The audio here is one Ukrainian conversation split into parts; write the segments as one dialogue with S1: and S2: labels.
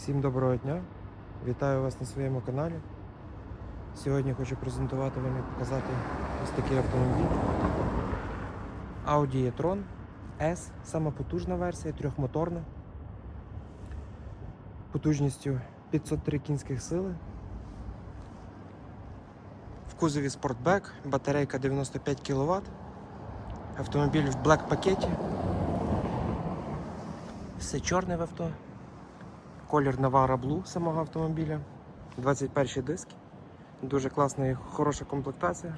S1: Всім доброго дня! Вітаю вас на своєму каналі. Сьогодні хочу презентувати вам і показати ось такий автомобіль. Audi e-tron S, сама потужна версія, трьохмоторна. Потужністю 503 кінських сили. В кузові Sportback, батарейка 95 кВт. Автомобіль в блек пакеті. Все чорне в авто. Колір Navara Blue самого автомобіля. 21 диски. Дуже класна і хороша комплектація.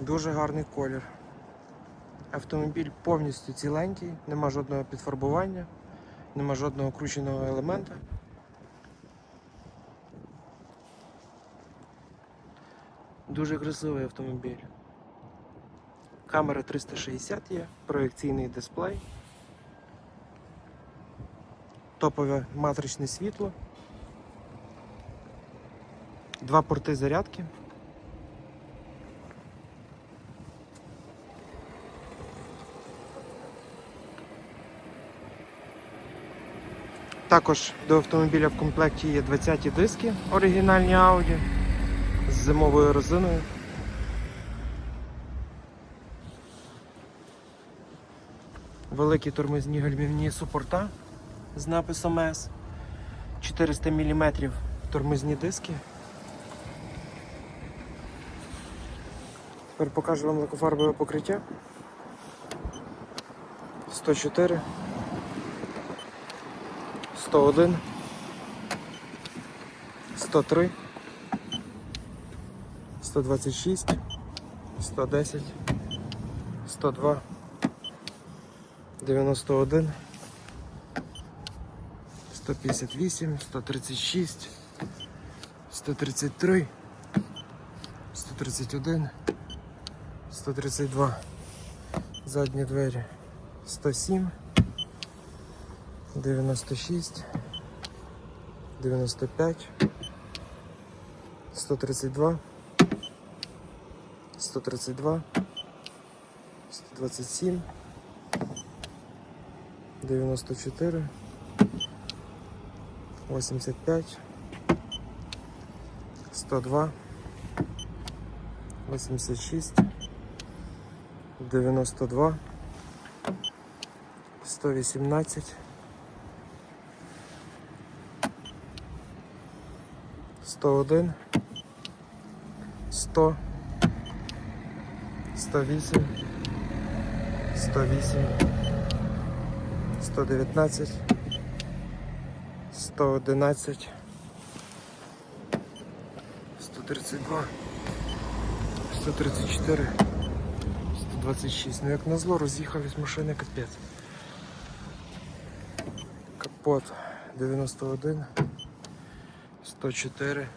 S1: Дуже гарний колір. Автомобіль повністю ціленький, нема жодного підфарбування, нема жодного крученого елемента. Дуже красивий автомобіль. Камера 360 є, проекційний дисплей. Топове матричне світло, два порти зарядки. Також до автомобіля в комплекті є 20 диски оригінальні Audi з зимовою резиною. Великі тормозні гальмівні супорта з написом S. 400 мм тормозні диски. Тепер покажу вам лакофарбове покриття. 104, 101, 103, 126, 110, 102, 91. 158, 136, 133, 131, 132, задні двері 107, 96, 95, 132, 132, 127, 94, 85, 102, 86, 92, 118, 101, 100, 108, 108, 119, 111, 132, 134, 126. Ну як назло роз'їхались машини капець. Капот 91, 104.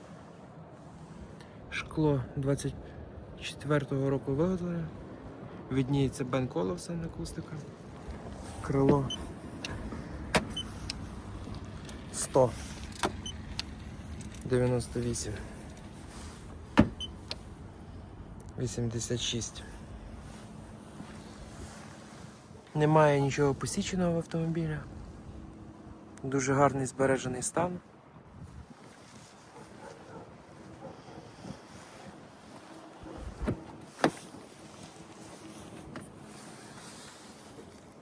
S1: Шкло 24-го року виготовлення. Відніється Бен Коловсен акустика. Крило 100 98 86 Немає нічого посіченого в автомобілі. Дуже гарний збережений стан.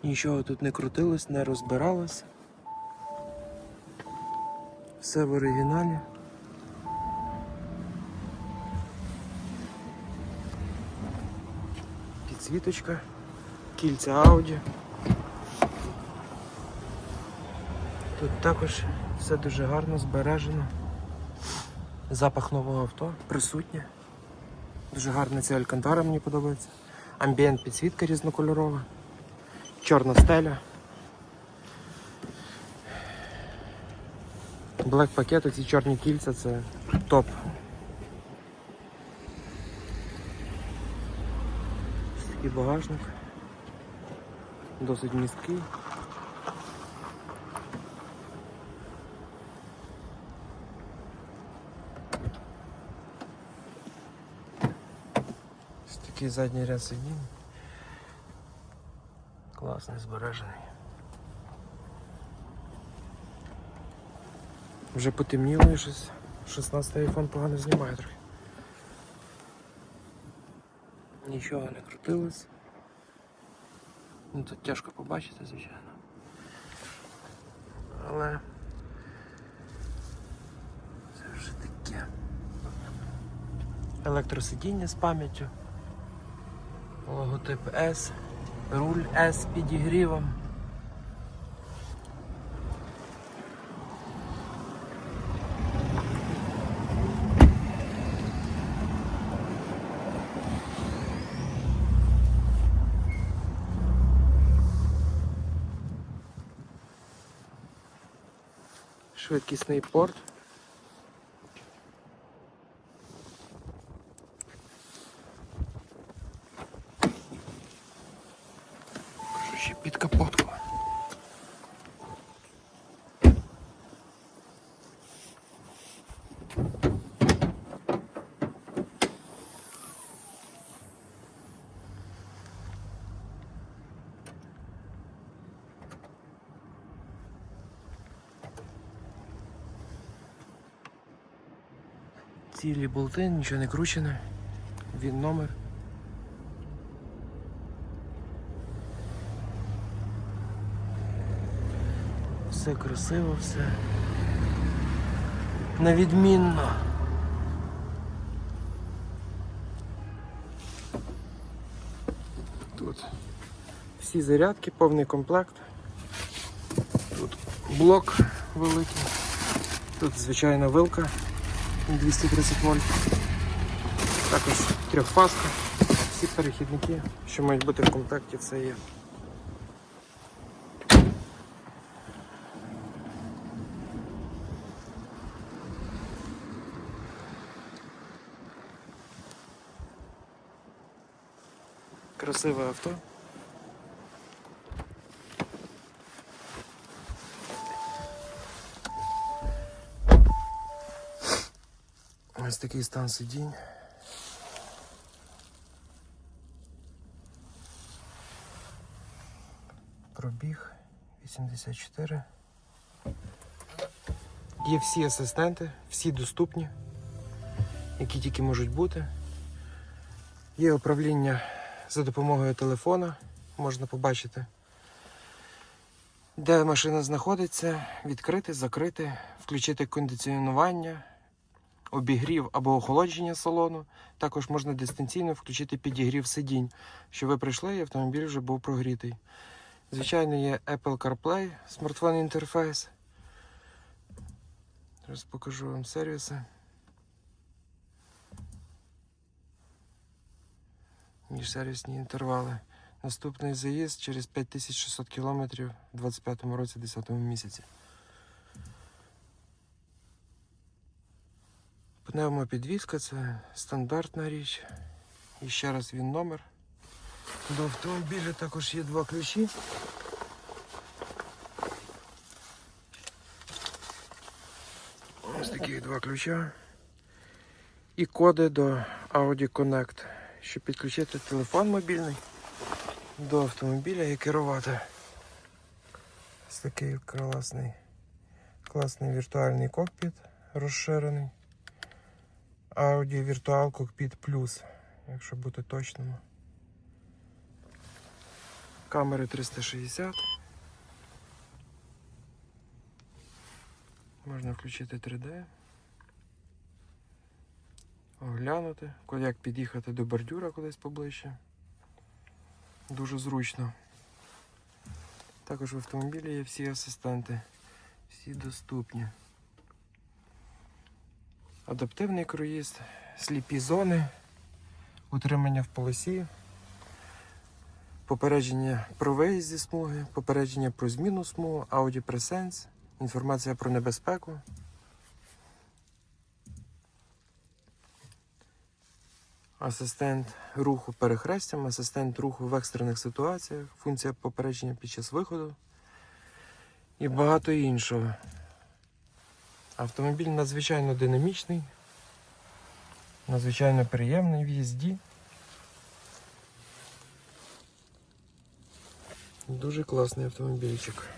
S1: Нічого тут не крутилось, не розбиралось. Все в оригіналі. Підсвіточка, кільця Audi. Тут також все дуже гарно збережено. Запах нового авто присутнє. Дуже гарна ця алькантара, мені подобається. Амбієнт підсвітка різнокольорова, чорна стеля. Блек пакет, ці чорні кільця це топ. Такий багажник. Досить місткий. Ось такий задній ряд сидінь. Класний збережений. Вже потемніло і щось. 16 айфон погано знімає трохи. Нічого не крутилось. Ну тут тяжко побачити, звичайно. Але це вже таке. Електросидіння з пам'яттю. Логотип S. Руль S з підігрівом. Швидкісний порт. Кажу ще під капотку. Цілі болти, нічого не кручене. Він номер. Все красиво, все. Навідмінно. Тут всі зарядки, повний комплект. Тут блок великий. Тут звичайна вилка 230 вольт. Також трьохфазка. Всі перехідники, що мають бути в комплекті, все є. Красиве авто. Такий стан сидінь. Пробіг 84. Є всі асистенти, всі доступні, які тільки можуть бути. Є управління за допомогою телефона, можна побачити, де машина знаходиться, відкрити, закрити, включити кондиціонування, обігрів або охолодження салону. Також можна дистанційно включити підігрів сидінь, що ви прийшли і автомобіль вже був прогрітий. Звичайно, є Apple CarPlay, смартфон інтерфейс. Зараз покажу вам сервіси. Міжсервісні інтервали. Наступний заїзд через 5600 км у 25 році, 10 місяці. Пневмопідвізка це стандартна річ. І ще раз він номер. До автомобіля також є два ключі. Ось такі два ключа. І коди до Audi Connect, щоб підключити телефон мобільний до автомобіля і керувати. Ось такий класний, класний віртуальний кокпіт розширений. Audi Virtual Cockpit Plus, якщо бути точним. Камери 360. Можна включити 3D. Оглянути, як під'їхати до бордюра кудись поближче. Дуже зручно. Також в автомобілі є всі асистенти, всі доступні. Адаптивний круїз, сліпі зони, утримання в полосі, попередження про виїзд зі смуги, попередження про зміну смуги, Presence, інформація про небезпеку. Асистент руху перехрестям, асистент руху в екстрених ситуаціях, функція попередження під час виходу і багато іншого. Автомобіль надзвичайно динамічний, надзвичайно приємний в їзді. Дуже класний автомобільчик.